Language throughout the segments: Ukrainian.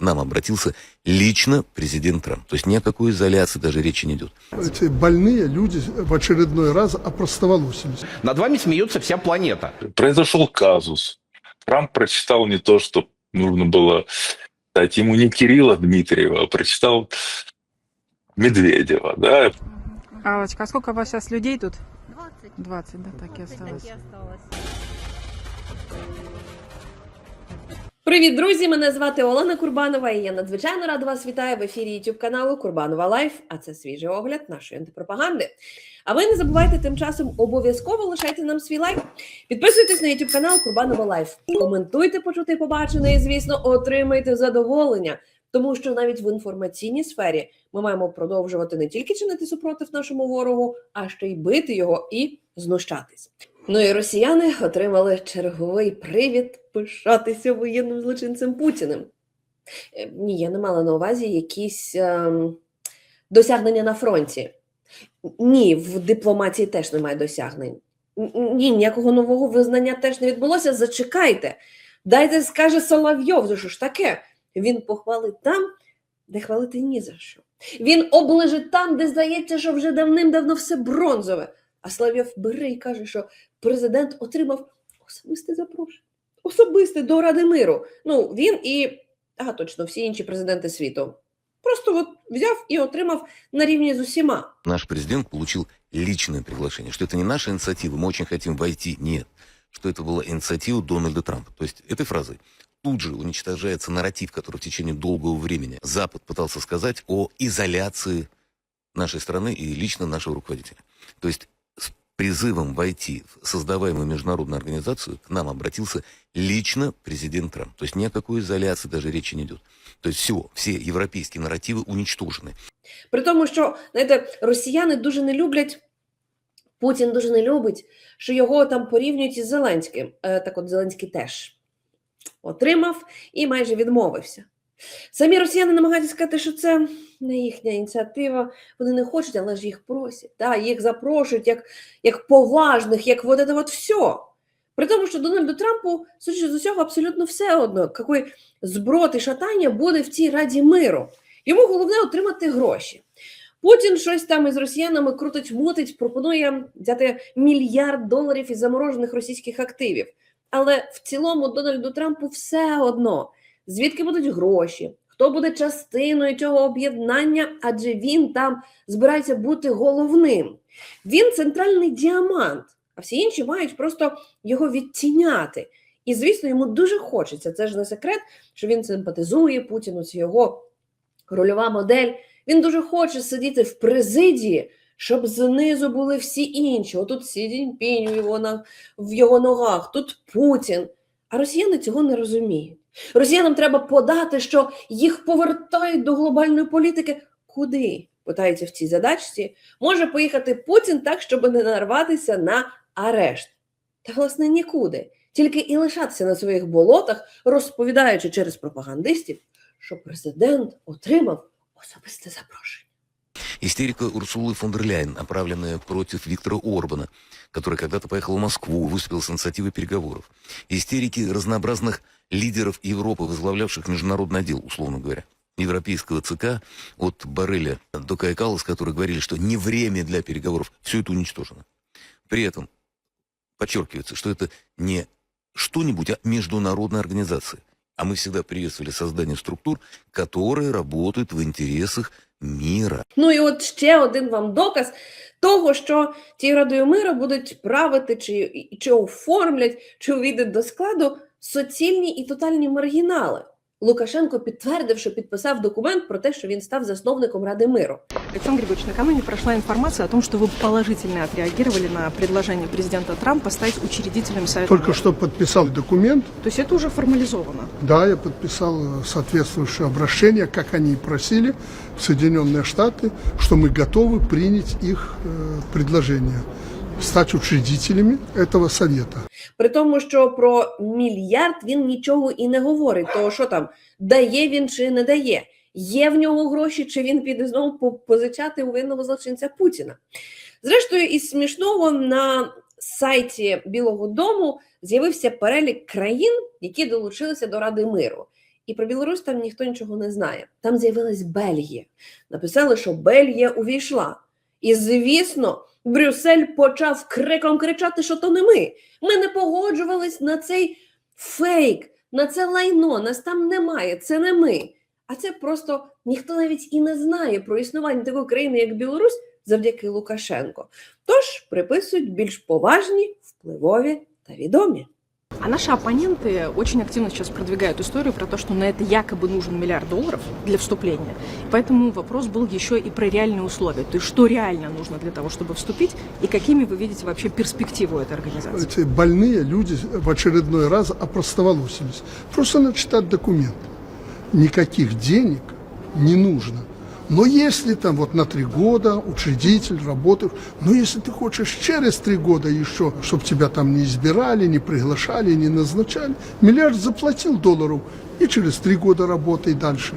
к нам обратился лично президент Трамп. То есть ни о какой изоляции даже речи не идет. Эти больные люди в очередной раз опростоволосились. Над вами смеется вся планета. произошел казус. Трамп прочитал не то, что нужно было дать ему не Кирилла Дмитриева, а прочитал Медведева, да, Аллочка, а сколько у вас сейчас людей тут? 20. 20, да, так и осталось. Так и осталось. Привіт, друзі! Мене звати Олена Курбанова, і я надзвичайно рада вас вітаю в ефірі youtube каналу Курбанова Лайф. А це свіжий огляд нашої антипропаганди. А ви не забувайте тим часом обов'язково лишайте нам свій лайк. Підписуйтесь на youtube канал Курбанова Лайф. Коментуйте, почути, побачене, і звісно, отримайте задоволення. Тому що навіть в інформаційній сфері ми маємо продовжувати не тільки чинити супротив нашому ворогу, а ще й бити його і знущатись. Ну і росіяни отримали черговий привід пишатися воєнним злочинцем Путіним. Е, Ні, я не мала на увазі якісь ем, досягнення на фронті. Ні, в дипломатії теж немає досягнень. Ні, ніякого нового визнання теж не відбулося. Зачекайте. Дайте скаже Соловйов, що ж таке? Він похвалить там, де хвалити ні за що. Він облежить там, де здається, що вже давним-давно все бронзове. А Соловйов бере і каже, що президент отримав особисте запрошення. Особисте до Ради миру. Ну, він і, ага, точно, всі інші президенти світу. Просто от взяв і отримав на рівні з усіма. Наш президент получил личное приглашение, что это не наша инициатива, мы очень хотим войти. Нет, что это была инициатива Дональда Трампа. То есть этой фразой тут же уничтожается нарратив, который в течение долгого времени Запад пытался сказать о изоляции нашей страны и лично нашего руководителя. То есть с призывом войти в создаваемую международную организацию к нам обратился лично президент Трамп. То есть ни о какой изоляции даже речи не идет. То есть все, все европейские нарративы уничтожены. При тому, що знаєте, росіяни дуже не люблять, Путін дуже не любить, що його там порівнюють із Зеленським. Е, так от Зеленський теж отримав і майже відмовився. Самі росіяни намагаються сказати, що це не їхня ініціатива, вони не хочуть, але ж їх просять, да, їх запрошують як, як поважних, як вот это вот все. При тому, що Дональду Трампу, судячи з усього, абсолютно все одно, який зброд і шатання буде в цій Раді миру. Йому головне отримати гроші. Путін щось там із росіянами крутить, мутить, пропонує взяти мільярд доларів із заморожених російських активів. Але в цілому Дональду Трампу все одно, звідки будуть гроші, хто буде частиною цього об'єднання, адже він там збирається бути головним. Він центральний діамант, а всі інші мають просто його відтіняти. І, звісно, йому дуже хочеться. Це ж не секрет, що він симпатизує Путіну, це його рольова модель. Він дуже хоче сидіти в президії, щоб знизу були всі інші. Отут Сі Цзіньпінь у в його ногах, тут Путін. А росіяни цього не розуміють. Росіянам треба подати, що їх повертають до глобальної політики. Куди? Питається в цій задачці. Може поїхати Путін так, щоб не нарватися на арешт. Та, власне, нікуди. Тільки і лишатися на своїх болотах, розповідаючи через пропагандистів, що президент отримав особисте запрошення. Истерика Урсулы фон дер Ляйен, направленная против Виктора Орбана, который когда-то поехал в Москву и выступил с инициативой переговоров. Истерики разнообразных лидеров Европы, возглавлявших международный отдел, условно говоря. Европейского ЦК от Барреля до Кайкалас, которые говорили, что не время для переговоров. Все это уничтожено. При этом подчеркивается, что это не что-нибудь, а международная организация. А мы всегда приветствовали создание структур, которые работают в интересах мира. Ну і от ще один вам доказ того, що ті Радою мира будуть правити, чи, чи оформлять, чи увійдуть до складу соцільні і тотальні маргінали. Лукашенко підтвердив, що підписав документ про те, що він став засновником Ради миру. Александр Григорьевич, накануне прошла информация о том, что вы положительно отреагировали на предложение президента Трампа стать учредителем Совета Только мира. что подписал документ. То есть это уже формализовано. Да, я подписал э, соответствующее обращение, как они и просили, в Соединенные Штаты, что мы готовы принять их э, предложение, стать учредителями этого совета. При тому, що про мільярд він нічого і не говорить. То що там дає він чи не дає? Є в нього гроші, чи він піде знову позичати у винного злочинця Путіна? Зрештою, із смішного на сайті Білого Дому з'явився перелік країн, які долучилися до Ради миру. І про Білорусь там ніхто нічого не знає. Там з'явилась Бельгія. Написали, що Бельгія увійшла. І, звісно, Брюссель почав криком кричати, що то не ми. Ми не погоджувались на цей фейк, на це лайно. Нас там немає, це не ми. А це просто ніхто навіть і не знає про існування такої країни, як Білорусь, завдяки Лукашенко. Тож приписують більш поважні, впливові та відомі. А наши оппоненты очень активно сейчас продвигают историю про то, что на это якобы нужен миллиард долларов для вступления. Поэтому вопрос был еще и про реальные условия. То есть что реально нужно для того, чтобы вступить, и какими вы видите вообще перспективу этой организации? Эти больные люди в очередной раз опростоволосились. Просто надо читать документ. Никаких денег не нужно. Но если там вот на три года учредитель работает, но если ты хочешь через три года еще, чтобы тебя там не избирали, не приглашали, не назначали, миллиард заплатил долларов и через три года работай дальше.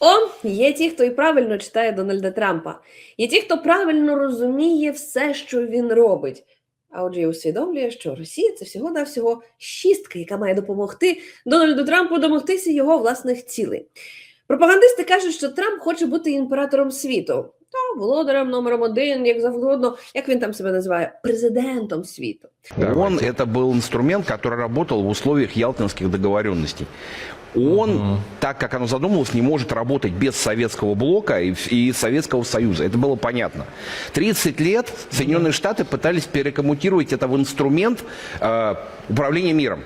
О, є ті, хто і правильно читає Дональда Трампа, є ті, хто правильно розуміє все, що він робить. А отже, і усвідомлює, що Росія це всього-навсього шістка, яка має допомогти Дональду Трампу домогтися його власних цілей. Пропагандисти кажуть, що Трамп хоче бути імператором світу, та володарем номером один, як завгодно, як він там себе називає, президентом світу. Он это был инструмент, который работал в условиях ялтинских договоренностей. Он, так как оно задумывалось, не может работать без Советского блока и, и Советского Союза. Это было понятно. 30 лет Соединенные Штаты пытались перекоммутировать это в инструмент э, управления миром.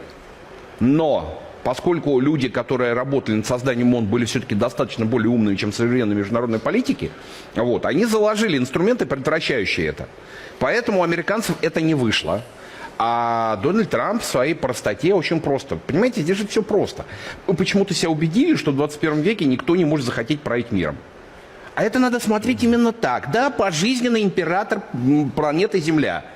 Но поскольку люди, которые работали над созданием МОН, были все-таки достаточно более умными, чем современные международные политики, вот, они заложили инструменты, предотвращающие это. Поэтому у американцев это не вышло. А Дональд Трамп в своей простоте очень просто. Понимаете, здесь же все просто. Вы почему-то себя убедили, что в 21 веке никто не может захотеть править миром. А это надо смотреть именно так. Да, пожизненный император планеты Земля.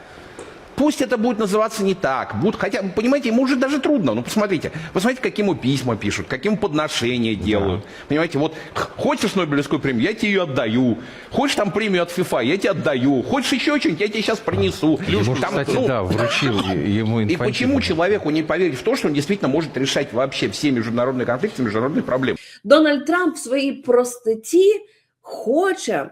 Пусть это будет называться не так. Будут, хотя, понимаете, ему уже даже трудно. Ну, посмотрите. Посмотрите, какие ему письма пишут, каким подношения делают. Понимаете, вот хочешь Нобелевскую премию, я тебе ее отдаю. Хочешь там премию от ФИФА, я тебе отдаю. Хочешь еще что-нибудь, я тебе сейчас принесу. Ему, Там, кстати, ну, да, вручил ему и почему человеку не поверить в то, что он действительно может решать вообще все международные конфликты, международные проблемы? Дональд Трамп в своїй простоті хоче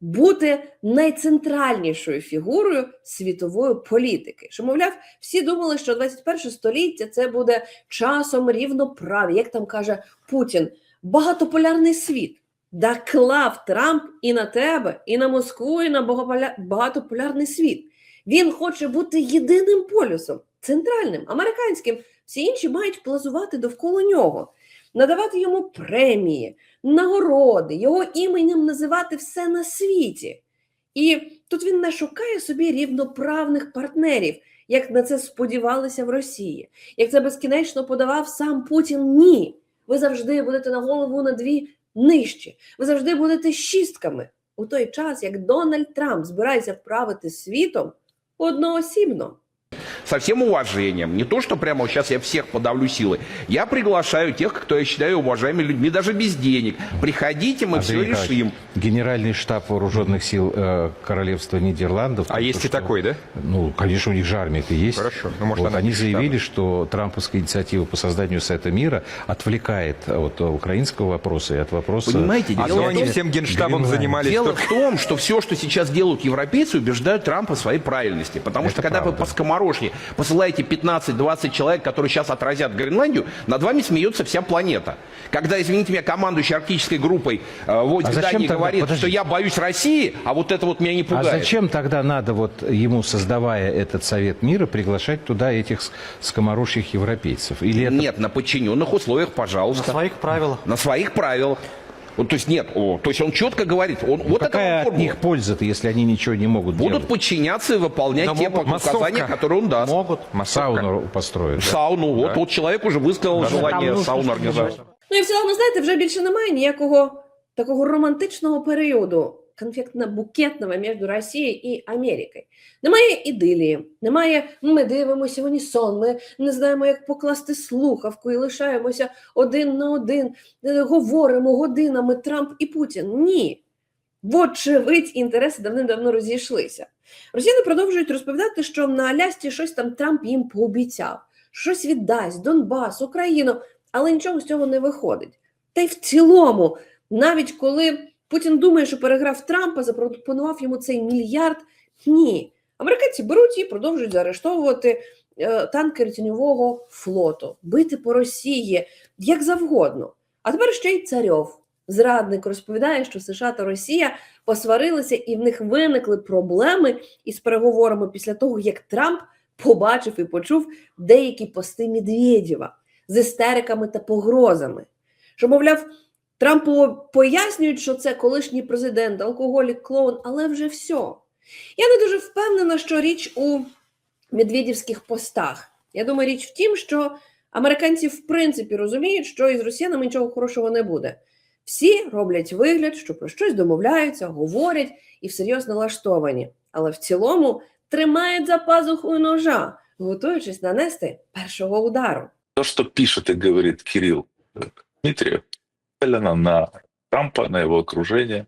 бути найцентральнішою фігурою світової політики. Що, мовляв, всі думали, що 21 століття це буде часом рівноправ'я, як там каже Путін, багатополярний світ. Да клав Трамп і на тебе, і на Москву, і на багатополярний світ. Він хоче бути єдиним полюсом, центральним, американським. Всі інші мають плазувати довкола нього, надавати йому премії, нагороди, його іменем називати все на світі. І тут він не шукає собі рівноправних партнерів, як на це сподівалися в Росії, як це безкінечно подавав сам Путін. Ні. Ви завжди будете на голову на дві нижче. Ви завжди будете шістками у той час, як Дональд Трамп збирається правити світом одноосібно. Со всем уважением. Не то, что прямо сейчас я всех подавлю силой. Я приглашаю тех, кто я считаю уважаемыми людьми, даже без денег. Приходите, мы все Андрей Николаевич, решим. Генеральный штаб вооруженных сил э, Королевства Нидерландов. А есть и что- такой, да? Ну, конечно, у них же армия-то есть. Хорошо. Ну, может, Вот она они заявили, что трамповская инициатива по созданию Совета мира отвлекает от э, украинского вопроса и от вопроса... Понимаете, А дело они том- всем генштабом Гринланд. занимались. Дело только- в том, что все, что сейчас делают европейцы, убеждают Трампа в своей правильности. Потому Это что когда вы правда. по скоморошке посылаете 15-20 человек, которые сейчас отразят Гренландию, над вами смеется вся планета. Когда, извините меня, командующий арктической группой э, в А Дании говорит, подожди. что я боюсь России, а вот это вот меня не А пугает. зачем тогда надо вот ему, создавая этот Совет мира, приглашать туда этих скоморожьих европейцев? Или это Нет, на подчиненных условиях, пожалуйста. На своих правилах. На своих правилах. Вот, то есть нет, о, то есть он четко говорит, он, вот это какая вот от формула. них польза-то, если они ничего не могут Будут делать? подчиняться и выполнять Да те могут. указания, Массовка. которые он даст. Могут. Массовка. Сауну построят. да? Сауну. Вот, Да. вот человек уже высказал Да. желание Там, ну, сауну что организовать. Ну і в цілому, знаєте, вже більше немає ніякого такого романтичного періоду конфліктно-букетного між Росією і Америкою. Немає ідилії, немає ми дивимося в унісон, ми не знаємо, як покласти слухавку і лишаємося один на один, е, говоримо годинами Трамп і Путін. Ні. Вочевидь, інтереси давним-давно розійшлися. Росіяни продовжують розповідати, що на Алясці щось там Трамп їм пообіцяв, щось віддасть, Донбас, Україну. Але нічого з цього не виходить. Та й в цілому, навіть коли Путін думає, що переграв Трампа, запропонував йому цей мільярд. Ні. Американці беруть і продовжують заарештовувати е, танкери тіньового флоту, бити по Росії як завгодно. А тепер ще й царьов. Зрадник розповідає, що США та Росія посварилися і в них виникли проблеми із переговорами після того, як Трамп побачив і почув деякі пости Медведєва з істериками та погрозами. Що, мовляв, Трампу пояснюють, що це колишній президент, алкоголік, клоун, але вже все. Я не дуже впевнена, що річ у медведівських постах. Я думаю, річ в тім, що американці в принципі розуміють, що із росіянами нічого хорошого не буде. Всі роблять вигляд, що про щось домовляються, говорять і всерйоз налаштовані, але в цілому тримають за пазухою ножа, готуючись нанести першого удару. То, что пишет и говорит Кирилл нацелено на Трампа, на его окружение.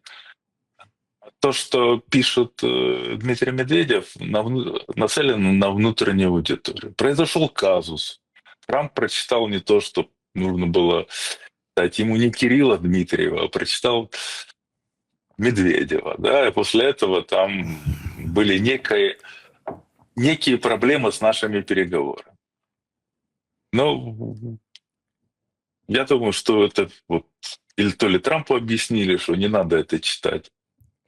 То, что пишет э, Дмитрий Медведев, нацелено на внутреннюю аудиторию. Произошел казус. Трамп прочитал не то, что нужно было дать ему не Кирилла Дмитриева, а прочитал Медведева. Да? И после этого там были некие, некие проблемы с нашими переговорами. Ну, я думаю, что это вот или то ли Трампу объяснили, что не надо это читать.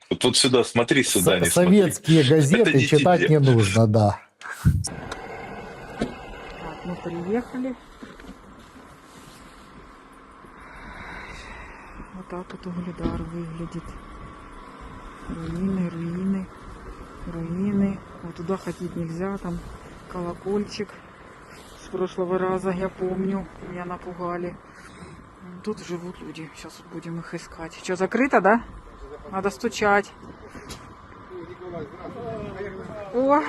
Вот, вот сюда смотри, сюда не смотри. Советские газеты не читать тебе. не нужно, да. Так, мы приехали. Вот так вот угледар выглядит. Руины, руины, руины. Вот туда ходить нельзя, там колокольчик прошлого раза, я помню, меня напугали. Тут живут люди, сейчас вот будем их искать. Что, закрыто, да? Надо стучать. О,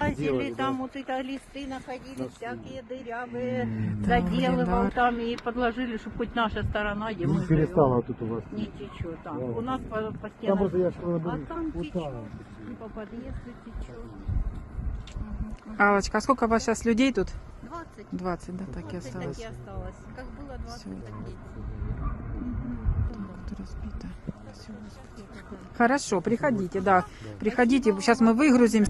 Лазили, там вот это листы находили, всякие дырявые, заделывал там и подложили, чтобы хоть наша сторона, где мы перестала тут у вас. не течет. Там. Да. У нас по, по Там стенам, просто я скоро а там течет, там. и по подъезду течет. Аллочка, а сколько у вас сейчас людей тут? 20. 20, да, так и 20 осталось. так и осталось. Как было 20, Всё. так Так, тут разбито. Разбито. Хорошо, приходите, да. Приходите, сейчас мы выгрузим.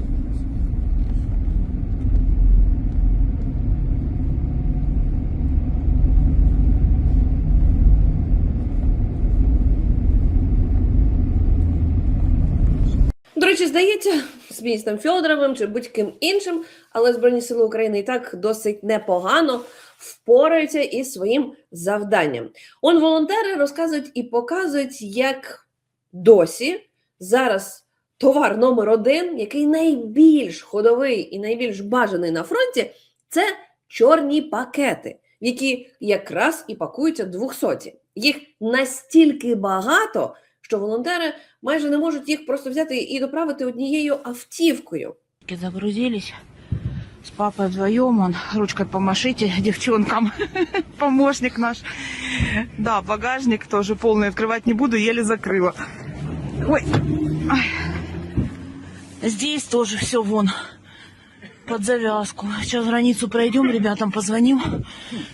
До речі, здається, з міністром Фьодоровим чи будь-ким іншим, але Збройні Сили України і так досить непогано впораються із своїм завданням. Он волонтери розказують і показують, як досі зараз товар номер один, який найбільш ходовий і найбільш бажаний на фронті, це чорні пакети, які якраз і пакуються двохсоті. Їх настільки багато, що волонтери майже не можуть їх просто взяти і доправити однією автівкою. Загрузились с папой вдвоем, он ручкой помашите девчонкам, помощник наш. Да, багажник тоже полный открывать не буду, еле закрыла. Ой. Ай. Здесь тоже все вон под завязку. Сейчас границу пройдем, ребятам позвоним,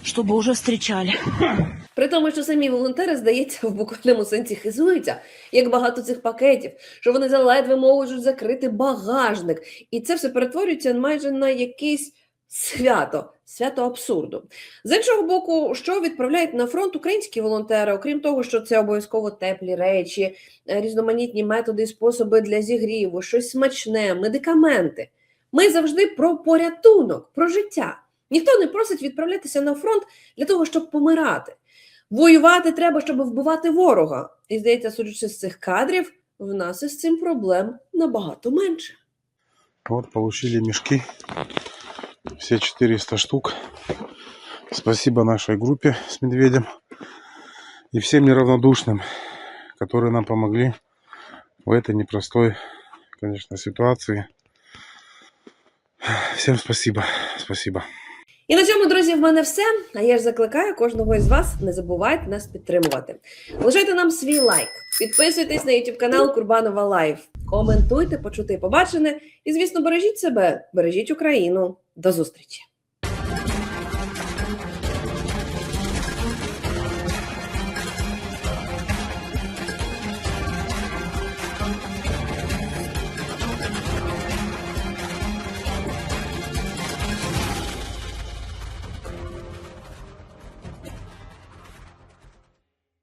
чтобы уже встречали. При тому, що самі волонтери, здається, в буквальному сенсі хизуються, як багато цих пакетів, що вони заледве можуть закрити багажник. І це все перетворюється майже на якесь свято, свято абсурду. З іншого боку, що відправляють на фронт українські волонтери, окрім того, що це обов'язково теплі речі, різноманітні методи і способи для зігріву, щось смачне, медикаменти. Ми завжди про порятунок, про життя. Ніхто не просить відправлятися на фронт для того, щоб помирати. Воювати треба, щоб вбивати ворога. І здається, судячи з цих кадрів, в нас із цим проблем набагато менше. Вот получили мешки. Все 400 штук. Спасибо нашей группе с Медведем. И всем неравнодушным, которые нам помогли в этой непростой, конечно, ситуации. Всем спасіба, спасіба. І на цьому, друзі, в мене все. А я ж закликаю кожного із вас не забувайте нас підтримувати. Лишайте нам свій лайк, підписуйтесь на YouTube канал Курбанова Лайв, коментуйте, почути побачене. І, звісно, бережіть себе, бережіть Україну. До зустрічі!